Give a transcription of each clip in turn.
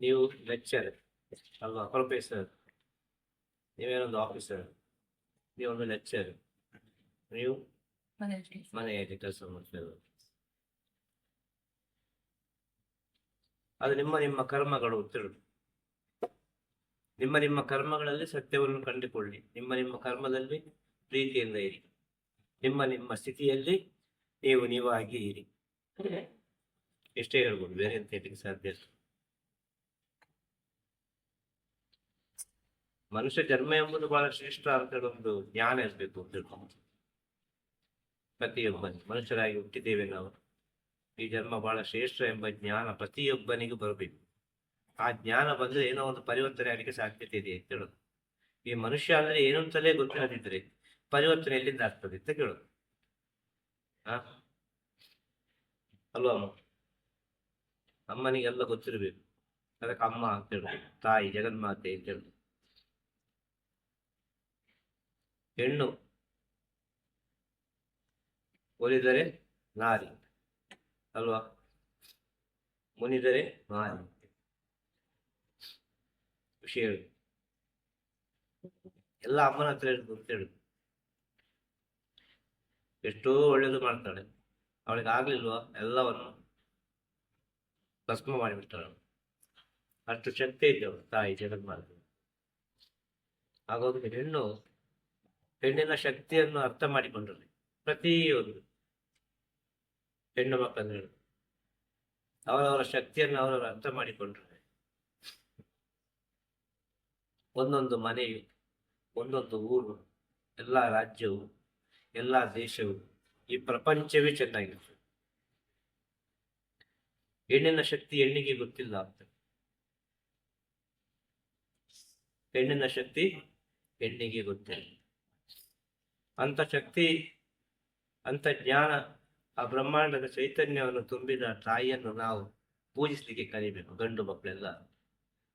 ನೀವು ಲೆಕ್ಚರ್ ಅಲ್ವಾ? ಪ್ರೊಫೆಸರ್ ನೀವೇನೊಂದು ಆಫೀಸರ್ ನೀವೊಂದು ಲೆಕ್ಚರ್ ನೀವು ಮನೆಯಲ್ಲಿ ಕೆಲಸ ಮಾಡ್ತಿರೋದು. ಅದು ನಿಮ್ಮ ನಿಮ್ಮ ಕರ್ಮಗಳು ಉತ್ತರ ನಿಮ್ಮ ನಿಮ್ಮ ಕರ್ಮಗಳಲ್ಲಿ ಸತ್ಯವನ್ನು ಕಂಡುಕೊಳ್ಳಿ. ನಿಮ್ಮ ನಿಮ್ಮ ಕರ್ಮದಲ್ಲಿ ಪ್ರೀತಿಯಿಂದ ಇರಿ. ನಿಮ್ಮ ನಿಮ್ಮ ಸ್ಥಿತಿಯಲ್ಲಿ ನೀವು ನೀವಾಗಿ ಇರಿ ಎಷ್ಟೇ ಹೇಳ್ಬೋದು, ಬೇರೆ ಅಂತ ಹೇಳಿಕ್ಕೆ ಸಾಧ್ಯ ಇಲ್ಲ. ಮನುಷ್ಯ ಜನ್ಮ ಎಂಬುದು ಬಹಳ ಶ್ರೇಷ್ಠ ಅಂತ ಒಂದು ಜ್ಞಾನ ಇರಬೇಕು ಅಂತ ತಿಳ್ಕೊಂಡು ಪ್ರತಿಯೊಬ್ಬ ಮನುಷ್ಯರಾಗಿ ಹುಟ್ಟಿದ್ದೇವೆ ನಾವು. ಈ ಜನ್ಮ ಬಹಳ ಶ್ರೇಷ್ಠ ಎಂಬ ಜ್ಞಾನ ಪ್ರತಿಯೊಬ್ಬನಿಗೂ ಬರಬೇಕು. ಆ ಜ್ಞಾನ ಬಂದ್ರೆ ಏನೋ ಒಂದು ಪರಿವರ್ತನೆ ಆಗಲಿಕ್ಕೆ ಸಾಧ್ಯತೆ ಇದೆ ಅಂತ ಹೇಳೋದು. ಈ ಮನುಷ್ಯ ಅಂದ್ರೆ ಏನು ಅಂತಲೇ ಗೊತ್ತಿಲ್ಲದಿದ್ರೆ ಪರಿವರ್ತನೆ ಎಲ್ಲಿಂದ ಆಗ್ತದೆ ಅಂತ ಕೇಳೋದು. ಹಾ ಅಲ್ವಾ ಅಮ್ಮ? ಅಮ್ಮನಿಗೆಲ್ಲ ಗೊತ್ತಿರಬೇಕು. ಅದಕ್ಕೆ ಅಮ್ಮ ಅಂತ ಹೇಳೋದು ತಾಯಿ, ಜಗನ್ಮಾತೆ ಅಂತ ಹೇಳುದು ಹೆಣ್ಣು ಒಲಿದರೆ ನಾರಿ. ಅಲ್ವಾ? ಮುನಿದರೆ ನಾರಿ. ವಿಷಯ ಹೇಳು. ಎಲ್ಲ ಅಮ್ಮನ ಹತ್ರ ಹೇಳುದು ಅಂತ ಹೇಳುದು ಎಷ್ಟೋ ಒಳ್ಳೇದು ಮಾಡ್ತಾಳೆ. ಅವಳಿಗೆ ಆಗ್ಲಿಲ್ವ? ಎಲ್ಲವನ್ನು ಭಸ್ಮ ಮಾಡಿಬಿಡ್ತಾಳೆ ಅಷ್ಟು ಶಕ್ತಿ ಇದ್ದವಳು ತಾಯಿ ಜಗನ್ಮಾತೆ ಹಾಗಾಗಿ ಹೆಣ್ಣು ಹೆಣ್ಣಿನ ಶಕ್ತಿಯನ್ನು ಅರ್ಥ ಮಾಡಿಕೊಂಡ್ರೆ ಪ್ರತಿಯೊಂದು ಹೆಣ್ಣು ಮಕ್ಕಳು ಅವರವರ ಶಕ್ತಿಯನ್ನು ಅವರವರು ಅರ್ಥ ಮಾಡಿಕೊಂಡ್ರೆ. ಒಂದೊಂದು ಮನೆಯು ಒಂದೊಂದು ಊರು, ಎಲ್ಲ ರಾಜ್ಯವು, ಎಲ್ಲ ದೇಶವು ಈ ಪ್ರಪಂಚವೇ ಚೆನ್ನಾಗಿರ್ತದೆ ಹೆಣ್ಣಿನ ಶಕ್ತಿ ಹೆಣ್ಣಿಗೆ ಗೊತ್ತಿಲ್ಲ ಅಂತ. ಹೆಣ್ಣಿನ ಶಕ್ತಿ ಹೆಣ್ಣಿಗೆ ಗೊತ್ತಿಲ್ಲ. ಅಂತ ಶಕ್ತಿ ಅಂಥ ಜ್ಞಾನ, ಆ ಬ್ರಹ್ಮಾಂಡದ ಚೈತನ್ಯವನ್ನು ತುಂಬಿದ ತಾಯಿಯನ್ನು ನಾವು ಪೂಜಿಸ್ಲಿಕ್ಕೆ ಕಲಿಬೇಕು, ಗಂಡು ಮಕ್ಕಳೆಲ್ಲ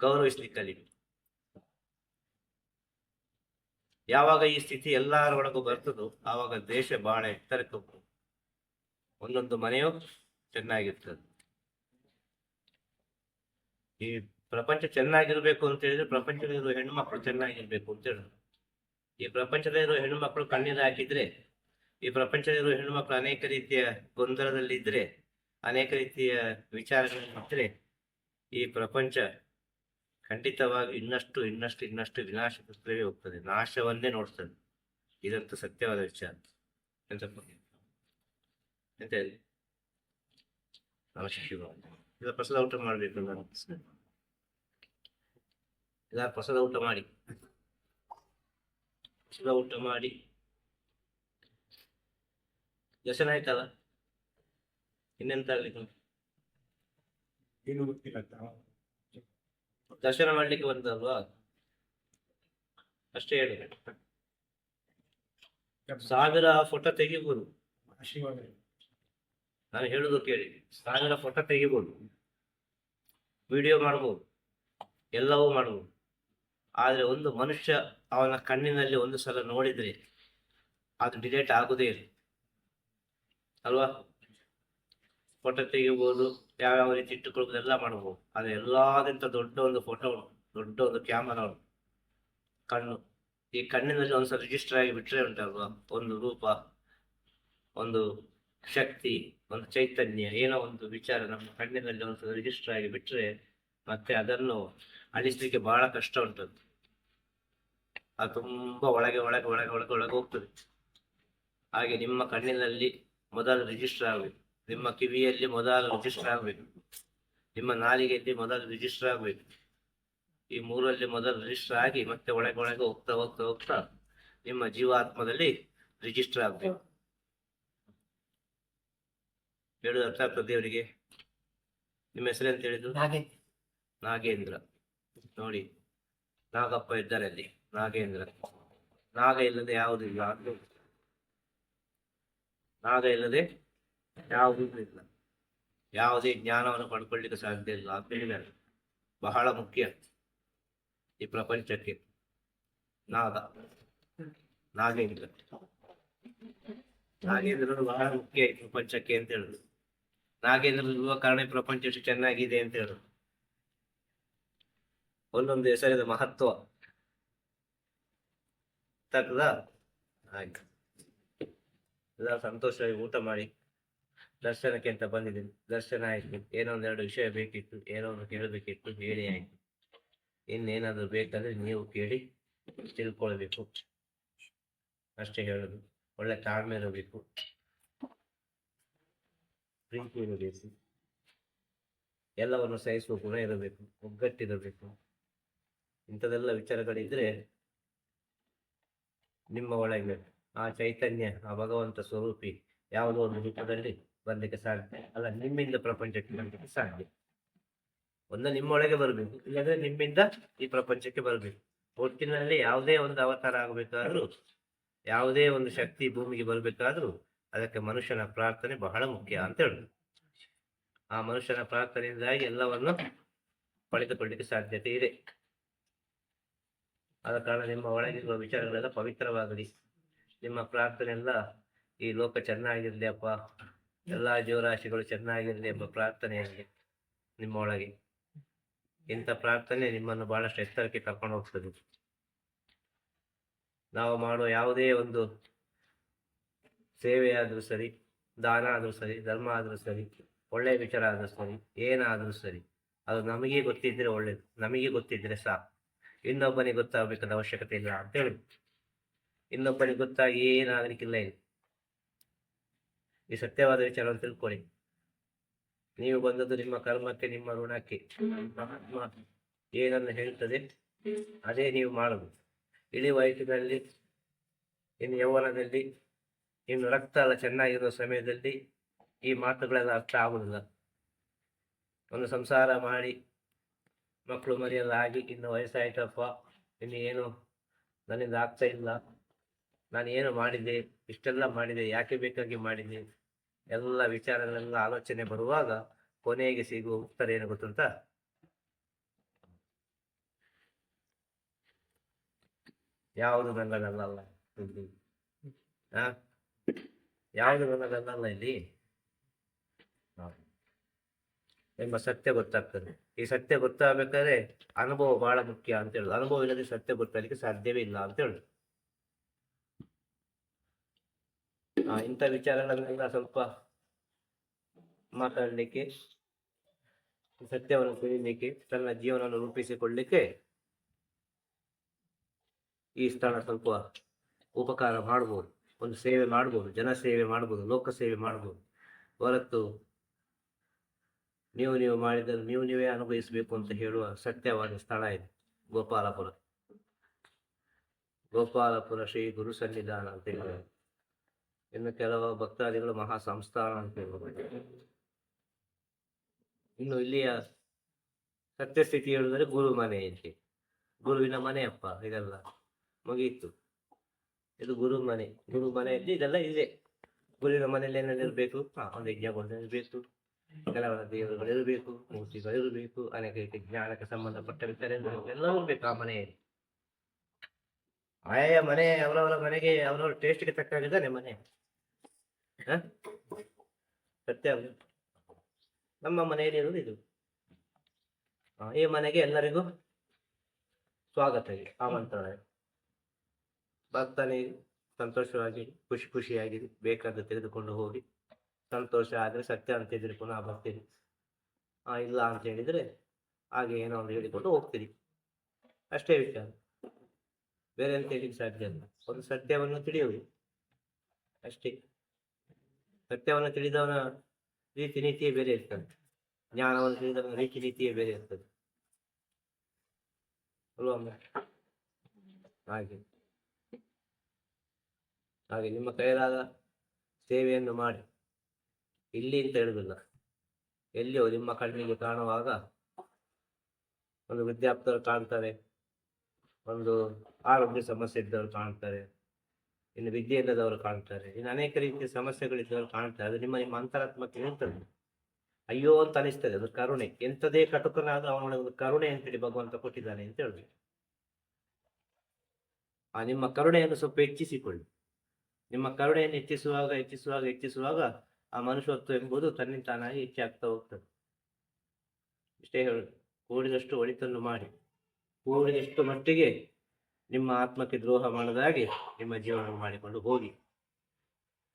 ಗೌರವಿಸ್ಲಿಕ್ಕೆ ಕಲಿಬೇಕು. ಯಾವಾಗ ಈ ಸ್ಥಿತಿ ಎಲ್ಲರೊಳಗೂ ಬರ್ತದೋ, ಆವಾಗ ದೇಶ ಬಹಳ ಎತ್ತರಕ್ಕೆ ಒಂದೊಂದು ಮನೆಯು ಚೆನ್ನಾಗಿರ್ತದೆ. ಈ ಪ್ರಪಂಚ ಚೆನ್ನಾಗಿರ್ಬೇಕು ಅಂತ ಹೇಳಿದ್ರೆ ಪ್ರಪಂಚದಲ್ಲಿರುವ ಹೆಣ್ಮಕ್ಳು ಚೆನ್ನಾಗಿರ್ಬೇಕು ಅಂತ ಹೇಳಿದ್ರು ಈ ಪ್ರಪಂಚದ ಹೆಣ್ಣು ಮಕ್ಕಳು ಕಣ್ಣೀರು ಹಾಕಿದ್ರೆ, ಈ ಪ್ರಪಂಚದಲ್ಲಿರೋ ಹೆಣ್ಣು ಮಕ್ಕಳು ಅನೇಕ ರೀತಿಯ ಗೊಂದಲದಲ್ಲಿದ್ದರೆ ಅನೇಕ ರೀತಿಯ ವಿಚಾರಗಳಿದ್ರೆ ಈ ಪ್ರಪಂಚ ಖಂಡಿತವಾಗಿ ಇನ್ನಷ್ಟು ಇನ್ನಷ್ಟು ಇನ್ನಷ್ಟು ವಿನಾಶಕ್ಕೆ ಹೋಗ್ತದೆ. ನಾಶವನ್ನೇ ನೋಡ್ತದೆ. ಇದಂತೂ ಸತ್ಯವಾದ ವಿಚಾರ. ಎಂತಪ್ಪ ಎಂತ ಹೇಳಿ? ಇಲ್ಲ ಪ್ರಸಾದ ಊಟ ಮಾಡಬೇಕು ನಾನು. ಇಲ್ಲ ಪ್ರಸಾದ ಊಟ ಮಾಡಿ. ಪ್ರಸಾದ ಊಟ ಮಾಡಿ. ದರ್ಶನ ಆಯ್ತಲ್ಲ? ಇನ್ನೆಂತ ಆಗ್ಲಿಕ್ಕೆ? ಏನು ಗೊತ್ತಿಲ್ಲ ದರ್ಶನ ಮಾಡ್ಲಿಕ್ಕೆ ಬಂದಲ್ವಾ? ಅಷ್ಟೇ ಹೇಳಿ. ಸಾವಿರ ಫೋಟೋ ತೆಗಿಬೋದು. ನಾನು ಹೇಳುದು ಕೇಳಿ. ಸಾವಿರ ಫೋಟೋ ತೆಗಿಬೋದು. ವಿಡಿಯೋ ಮಾಡ್ಬೋದು. ಎಲ್ಲವೂ ಮಾಡ್ಬೋದು. ಆದ್ರೆ ಒಂದು ಮನುಷ್ಯ ಅವನ ಕಣ್ಣಿನಲ್ಲಿ ಒಂದು ಸಲ ನೋಡಿದರೆ ಅದು ಡಿಲೇಟ್ ಆಗೋದೇ ಇಲ್ಲ. ಅಲ್ವಾ? ಫೋಟೋ ತೆಗಿಬೋದು, ಯಾವ್ಯಾವ ರೀತಿ ಇಟ್ಟುಕೊಳ್ಬೋದು ಎಲ್ಲ ಮಾಡ್ಬೋದು. ಆದರೆ ಎಲ್ಲಾದಿಂತ ದೊಡ್ಡ ಒಂದು ಫೋಟೋ, ದೊಡ್ಡ ಒಂದು ಕ್ಯಾಮರಾ ಉಂಟು ಕಣ್ಣು. ಈ ಕಣ್ಣಿನಲ್ಲಿ ಒಂದು ಸಲ ರಿಜಿಸ್ಟರ್ ಆಗಿ ಬಿಟ್ಟರೆ ಉಂಟಲ್ವಾ? ಒಂದು ರೂಪ, ಒಂದು ಶಕ್ತಿ, ಒಂದು ಚೈತನ್ಯ, ಏನೋ ಒಂದು ವಿಚಾರ ನಮ್ಮ ಕಣ್ಣಿನಲ್ಲಿ ಒಂದು ರಿಜಿಸ್ಟರ್ ಆಗಿ ಬಿಟ್ಟರೆ ಮತ್ತೆ ಅದನ್ನು ಅಳಿಸ್ಲಿಕ್ಕೆ ಬಹಳ ಕಷ್ಟ ಉಂಟದು ಅದು ತುಂಬಾ ಒಳಗೆ ಒಳಗೆ ಒಳಗೆ ಒಳಗೆ ಒಳಗೆ ಹೋಗ್ತದೆ. ಹಾಗೆ ನಿಮ್ಮ ಕಣ್ಣಿನಲ್ಲಿ ಮೊದಲು ರಿಜಿಸ್ಟರ್ ಆಗಬೇಕು. ನಿಮ್ಮ ಕಿವಿಯಲ್ಲಿ ಮೊದಲು ರಿಜಿಸ್ಟರ್ ಆಗಬೇಕು. ನಿಮ್ಮ ನಾಲಿಗೆಯಲ್ಲಿ ಮೊದಲು ರಿಜಿಸ್ಟರ್ ಆಗಬೇಕು. ಈ ಮೂರಲ್ಲಿ ಮೊದಲು ರಿಜಿಸ್ಟರ್ ಆಗಿ ಮತ್ತೆ ಒಳಗೆ ಒಳಗೆ ಹೋಗ್ತಾ ಹೋಗ್ತಾ ಹೋಗ್ತಾ ನಿಮ್ಮ ಜೀವಾತ್ಮದಲ್ಲಿ ರಿಜಿಸ್ಟರ್ ಆಗಬೇಕು. ಹೇಳುದು ಅರ್ಥ ಆಗ್ತದೆ ದೇವರಿಗೆ? ನಿಮ್ಮ ಹೆಸರು ಅಂತ ಹೇಳಿದ್ರು ನಾಗೇಂದ್ರ. ನೋಡಿ ನಾಗಪ್ಪ ಇದ್ದಾರೆ ಅಲ್ಲಿ. ನಾಗೇಂದ್ರ. ನಾಗ ಇಲ್ಲದೆ ಯಾವುದಿಲ್ಲ ಅದು ನಾಗ ಇಲ್ಲದೆ ಯಾವುದೂ ಇಲ್ಲ. ಯಾವುದೇ ಜ್ಞಾನವನ್ನು ಪಡ್ಕೊಳ್ಳಿಕ್ಕೆ ಸಾಧ್ಯ ಇಲ್ಲ. ಅಂತ ಹೇಳಿದ್ದಾರೆ ಬಹಳ ಮುಖ್ಯ ಈ ಪ್ರಪಂಚಕ್ಕೆ ನಾಗ. ನಾಗೇಂದ್ರ. ನಾಗೇಂದ್ರನು ಬಹಳ ಮುಖ್ಯ ಈ ಪ್ರಪಂಚಕ್ಕೆ ಅಂತ ಹೇಳಿದ್ರು ನಾಗೇಂದ್ರ ಇರುವ ಕಾರಣ ಪ್ರಪಂಚ ಎಷ್ಟು ಚೆನ್ನಾಗಿದೆ ಅಂತ ಹೇಳಿದ್ರು ಒಂದೊಂದು ಹೆಸರಿದ ಮಹತ್ವ ತಕ್ಕದ ಆಯ್ತು. ಎಲ್ಲ ಸಂತೋಷವಾಗಿ ಊಟ ಮಾಡಿ ದರ್ಶನಕ್ಕೆ ಅಂತ ಬಂದಿದ್ದೀನಿ. ದರ್ಶನ ಆಯ್ತು. ಏನೋ ಒಂದೆರಡು ವಿಷಯ ಬೇಕಿತ್ತು, ಏನೋ ಒಂದು ಕೇಳಬೇಕಿತ್ತು, ಹೇಳಿ ಆಯ್ತು. ಇನ್ನೇನಾದರೂ ಬೇಕಾದರೆ ನೀವು ಕೇಳಿ ತಿಳ್ಕೊಳ್ಬೇಕು. ಅಷ್ಟೇ ಹೇಳೋದು. ಒಳ್ಳೆ ತಾಳ್ಮೆ ಇರಬೇಕು. ಪ್ರೀತಿ ಇರಬೇಕು. ಎಲ್ಲವನ್ನು ಸಹಿಸುವ ಗುಣ ಇರಬೇಕು. ಒಗ್ಗಟ್ಟಿರಬೇಕು. ಇಂಥದೆಲ್ಲ ವಿಚಾರಗಳಿದ್ರೆ ನಿಮ್ಮ ಒಳಗೆ ಆ ಚೈತನ್ಯ, ಆ ಭಗವಂತ ಸ್ವರೂಪಿ ಯಾವುದೋ ಒಂದು ರೂಪದಲ್ಲಿ ಬರ್ಲಿಕ್ಕೆ ಸಾಧ್ಯ. ಅಲ್ಲ, ನಿಮ್ಮಿಂದ ಪ್ರಪಂಚಕ್ಕೆ ಬರ್ಲಿಕ್ಕೆ ಸಾಧ್ಯ. ಒಂದ ನಿಮ್ಮೊಳಗೆ ಬರಬೇಕು. ಇಲ್ಲಾಂದ್ರೆ ನಿಮ್ಮಿಂದ ಈ ಪ್ರಪಂಚಕ್ಕೆ ಬರಬೇಕು. ಒಟ್ಟಿನಲ್ಲಿ ಯಾವುದೇ ಒಂದು ಅವತಾರ ಆಗಬೇಕಾದ್ರೂ, ಯಾವುದೇ ಒಂದು ಶಕ್ತಿ ಭೂಮಿಗೆ ಬರಬೇಕಾದ್ರೂ ಅದಕ್ಕೆ ಮನುಷ್ಯನ ಪ್ರಾರ್ಥನೆ ಬಹಳ ಮುಖ್ಯ ಅಂತ ಹೇಳುದು ಆ ಮನುಷ್ಯನ ಪ್ರಾರ್ಥನೆಯಿಂದಾಗಿ ಎಲ್ಲವನ್ನು ಪಡೆದುಕೊಳ್ಳಿಕ್ಕೆ ಸಾಧ್ಯತೆ ಇದೆ. ಆದ ಕಾರಣ ನಿಮ್ಮ ಒಳಗಿರುವ ವಿಚಾರಗಳೆಲ್ಲ ಪವಿತ್ರವಾಗಲಿ. ನಿಮ್ಮ ಪ್ರಾರ್ಥನೆ ಎಲ್ಲ ಈ ಲೋಕ ಚೆನ್ನಾಗಿರ್ಲಿ ಅಪ್ಪ. ಎಲ್ಲಾ ಜೀವರಾಶಿಗಳು ಚೆನ್ನಾಗಿರಲಿ ಎಂಬ ಪ್ರಾರ್ಥನೆಯಲ್ಲಿ ನಿಮ್ಮ ಒಳಗೆ. ಇಂಥ ಪ್ರಾರ್ಥನೆ ನಿಮ್ಮನ್ನು ಬಹಳಷ್ಟು ಎತ್ತರಕ್ಕೆ ಕರ್ಕೊಂಡು ಹೋಗ್ತದೆ. ನಾವು ಮಾಡುವ ಯಾವುದೇ ಒಂದು ಸೇವೆ ಆದರೂ ಸರಿ, ದಾನ ಆದರೂ ಸರಿ, ಧರ್ಮ ಆದರೂ ಸರಿ ಒಳ್ಳೆಯ ವಿಚಾರ ಆದರೂ ಸರಿ, ಏನಾದರೂ ಸರಿ, ಅದು ನಮಗೆ ಗೊತ್ತಿದ್ರೆ ಒಳ್ಳೇದು, ನಮಗೆ ಗೊತ್ತಿದ್ರೆ ಸಾಕು. ಇನ್ನೊಬ್ಬನಿಗೆ ಗೊತ್ತಾಗಬೇಕಾದ ಅವಶ್ಯಕತೆ ಇಲ್ಲ ಅಂತ ಹೇಳಿ. ಇನ್ನೊಬ್ಬನಿಗೆ ಗೊತ್ತಾಗಿ ಏನಾಗಲಿಕ್ಕಿಲ್ಲ ಇಲ್ಲಿ. ಈ ಸತ್ಯವಾದ ವಿಚಾರವನ್ನು ತಿಳ್ಕೊಳ್ಳಿ. ನೀವು ಬಂದದ್ದು ನಿಮ್ಮ ಕರ್ಮಕ್ಕೆ, ನಿಮ್ಮ ಋಣಕ್ಕೆ. ಮಹಾತ್ಮ ಏನನ್ನು ಹೇಳ್ತದೆ? ಅದೇ ನೀವು ಮಾಡುದು ಇಳಿ ವಯಸ್ಸಿನಲ್ಲಿ, ಇನ್ನು ಯೌವನದಲ್ಲಿ, ಇನ್ನು ರಕ್ತ ಎಲ್ಲ ಚೆನ್ನಾಗಿರೋ ಸಮಯದಲ್ಲಿ ಈ ಮಾತುಗಳೆಲ್ಲ ಅರ್ಥ ಆಗುದಿಲ್ಲ ಒಂದು ಸಂಸಾರ ಮಾಡಿ ಮಕ್ಕಳು ಮರಿಯೆಲ್ಲ ಆಗಿ ಇನ್ನು ವಯಸ್ಸಾಯ್ತಪ್ಪ. ಇನ್ನು ಏನು ನನ್ನಿಂದ ಆಗ್ತಾ ಇಲ್ಲ. ನಾನು ಏನು ಮಾಡಿದೆ? ಇಷ್ಟೆಲ್ಲ ಮಾಡಿದೆ. ಯಾಕೆ ಬೇಕಾಗಿ ಮಾಡಿದೆ? ಎಲ್ಲ ವಿಚಾರಗಳೆಲ್ಲ ಆಲೋಚನೆ ಬರುವಾಗ ಕೊನೆಗೆ ಸಿಗುವ ಉತ್ತರ ಏನು ಗೊತ್ತುಂಟ? ಯಾವುದು ನನ್ನ ಇಲ್ಲಿ? ಯಾವುದು ನನ್ನದಲ್ಲ ಇಲ್ಲಿ ಹಾ. ಎಂಬ ಸತ್ಯ ಗೊತ್ತಾಗ್ತದೆ. ಈ ಸತ್ಯ ಗೊತ್ತಾಗಬೇಕಾದ್ರೆ ಅನುಭವ ಬಹಳ ಮುಖ್ಯ ಅಂತ ಹೇಳುದು. ಅನುಭವ ಇಲ್ಲದೆ ಸತ್ಯ ಗೊತ್ತಾಗಲಿಕ್ಕೆ ಸಾಧ್ಯವೇ ಇಲ್ಲ ಅಂತ ಹೇಳುದು. ಇಂಥ ವಿಚಾರಗಳನ್ನೆಲ್ಲ ಸ್ವಲ್ಪ ಮಾತಾಡಲಿಕ್ಕೆ, ಸತ್ಯವನ್ನು ತಿಳಿಯಲಿಕ್ಕೆ ತನ್ನ ಜೀವನವನ್ನು ರೂಪಿಸಿಕೊಳ್ಳಲಿಕ್ಕೆ ಈ ಸ್ಥಳ ಸ್ವಲ್ಪ ಉಪಕಾರ ಮಾಡ್ಬೋದು. ಒಂದು ಸೇವೆ ಮಾಡ್ಬೋದು ಜನ ಸೇವೆ ಮಾಡ್ಬೋದು ಲೋಕ ಸೇವೆ ಮಾಡ್ಬೋದು. ಹೊರತು ನೀವು ನೀವು ಮಾಡಿದರೆ ನೀವು ನೀವೇ ಅನುಭವಿಸಬೇಕು ಅಂತ ಹೇಳುವ ಸತ್ಯವಾದ ಸ್ಥಳ ಇದೆ, ಗೋಪಾಲಪುರ. ಗೋಪಾಲಪುರ ಶ್ರೀ ಗುರು ಸನ್ನಿಧಾನ ಅಂತ ಹೇಳುವ ಇನ್ನು ಕೆಲವು ಭಕ್ತಾದಿಗಳು ಮಹಾ ಸಂಸ್ಥಾನ ಅಂತ ಹೇಳ್ಬೋದು. ಇನ್ನು ಇಲ್ಲಿಯ ಸತ್ಯಸ್ಥಿತಿ ಹೇಳಿದರೆ ಗುರು ಮನೆ ಇಲ್ಲಿ ಗುರುವಿನ ಮನೆಯಪ್ಪ, ಇದೆಲ್ಲ ಮುಗಿಯಿತು ಇದು ಗುರು ಮನೆ, ಗುರು ಮನೆಯಲ್ಲಿ ಇದೆಲ್ಲ ಇದೆ. ಗುರುವಿನ ಮನೆಯಲ್ಲಿ ಏನೇನಿರಬೇಕು ಒಂದು ಯಜ್ಞಗೊಂಡು ಇರಬೇಕು. ಕೆಲವರ ದೇವರುಗಳು ಇರಬೇಕು ಮೂರ್ತಿಗಳು ಇರಬೇಕು ಅನೇಕ ರೀತಿ ಜ್ಞಾನಕ್ಕೆ ಸಂಬಂಧಪಟ್ಟ ಎಲ್ಲವೂ ಬೇಕು ಆ ಮನೆಯಲ್ಲಿ. ಆಯಾಯ ಮನೆ, ಅವರವರ ಮನೆಗೆ, ಅವರವರ ಟೇಸ್ಟ್ಗೆ ತಕ್ಕಾಗಿದ್ದಾನೆ ಮನೆ? ಹ? ಸತ್ಯ ನಮ್ಮ ಮನೆಯಲ್ಲಿ ಇರೋದು ಇದು. ಈ ಮನೆಗೆ ಎಲ್ಲರಿಗೂ ಸ್ವಾಗತ ಇದೆ ಆಮಂತ್ರಣ. ಬರ್ತಾನೆ ಸಂತೋಷವಾಗಿ, ಖುಷಿ ಖುಷಿಯಾಗಿ ಬೇಕಾದ ತೆಗೆದುಕೊಂಡು ಹೋಗಿ. ಸಂತೋಷ ಆದರೆ ಸತ್ಯ ಅಂತ ಹೇಳಿದ್ರೆ ಪುನಃ ಬರ್ತೀರಿ ಆ ಇಲ್ಲ ಅಂತ ಹೇಳಿದ್ರೆ ಹಾಗೆ ಏನೋ ಒಂದು ಹೇಳಿಕೊಂಡು ಹೋಗ್ತೀರಿ. ಅಷ್ಟೇ ವಿಚಾರ. ಬೇರೆ ಅಂತ ಹೇಳಿಕ್ಕೆ ಸಾಧ್ಯ ಇಲ್ಲ. ಒಂದು ಸತ್ಯವನ್ನು ತಿಳಿಯುವುದು. ಅಷ್ಟೇ. ಸತ್ಯವನ್ನು ತಿಳಿದವನ ರೀತಿ ನೀತಿಯೇ ಬೇರೆ ಇರ್ತದೆ. ಜ್ಞಾನವನ್ನು ತಿಳಿದವನ ರೀತಿ ನೀತಿಯೇ ಬೇರೆ ಇರ್ತದೆ. ಅಲ್ವಾ? ಹಾಗೆ. ಹಾಗೆ ನಿಮ್ಮ ಕೈಲಾದ ಸೇವೆಯನ್ನು ಮಾಡಿ. ಇಲ್ಲಿ ಅಂತ ಹೇಳುದಿಲ್ಲ. ಎಲ್ಲಿಯೋ ನಿಮ್ಮ ಕಣ್ಣಿಗೆ ಕಾಣುವಾಗ ಒಂದು ವೃದ್ಧಾಪ್ತರು ಕಾಣ್ತಾರೆ. ಒಂದು ಆರೋಗ್ಯ ಸಮಸ್ಯೆ ಇದ್ದವರು ಕಾಣ್ತಾರೆ. ಇನ್ನು ವಿದ್ಯೆ ಇಲ್ಲದವರು ಕಾಣ್ತಾರೆ. ಇನ್ನು ಅನೇಕ ರೀತಿಯ ಸಮಸ್ಯೆಗಳಿದ್ದವರು ಕಾಣ್ತಾರೆ. ಅದು ನಿಮ್ಮ ನಿಮ್ಮ ಅಂತರಾತ್ಮಕ್ಕೆ ಹೇಳ್ತದೆ ಅಯ್ಯೋ ಅಂತ ಅನಿಸ್ತದೆ. ಅದು ಕರುಣೆ. ಎಂಥದೇ ಕಟುಕನಾದ್ರೂ ಅವನ ಒಂದು ಕರುಣೆ ಅಂತೇಳಿ ಭಗವಂತ ಕೊಟ್ಟಿದ್ದಾನೆ ಅಂತ ಹೇಳ್ಬೇಕು ಆ ನಿಮ್ಮ ಕರುಣೆಯನ್ನು ಸ್ವಲ್ಪ ಹೆಚ್ಚಿಸಿಕೊಳ್ಳಿ. ನಿಮ್ಮ ಕರುಣೆಯನ್ನು ಹೆಚ್ಚಿಸುವಾಗ ಹೆಚ್ಚಿಸುವಾಗ ಹೆಚ್ಚಿಸುವಾಗ ಆ ಮನುಷ್ಯತ್ವ ಎಂಬುದು ತನ್ನಿಂದ ತಾನಾಗಿ ಹೆಚ್ಚಾಗ್ತಾ ಹೋಗ್ತದೆ. ಇಷ್ಟೇ ಹೇಳುದು ಕೂಡಿದಷ್ಟು ಒಳಿತನ್ನು ಮಾಡಿ. ಕೂಡಿದಷ್ಟು ಮಟ್ಟಿಗೆ ನಿಮ್ಮ ಆತ್ಮಕ್ಕೆ ದ್ರೋಹ ಮಾಡದಾಗಿ ನಿಮ್ಮ ಜೀವನ ಮಾಡಿಕೊಂಡು ಹೋಗಿ.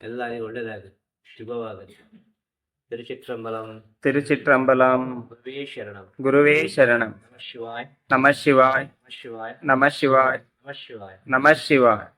ಎಲ್ಲರಿಗೂ ಒಳ್ಳೆಯದಾಗಲಿ ಶುಭವಾಗಲಿ. ತಿರುಚಿತ್ರಂಬಲಂ. ತಿರುಚಿತ್ರಂಬಲಂ. ಗುರುವೇ ಶರಣಂ. ಗುರುವೇ ಶರಣಂ. ನಮ ಶಿವಾಯ ನಮ ಶಿವಾಯ್ ನಮ ಶಿವಾಯ. ನಮಃ ಶಿವಾಯ್. ನಮ ಶಿವಾಯ. ನಮಃ ಶಿವಾಯ್.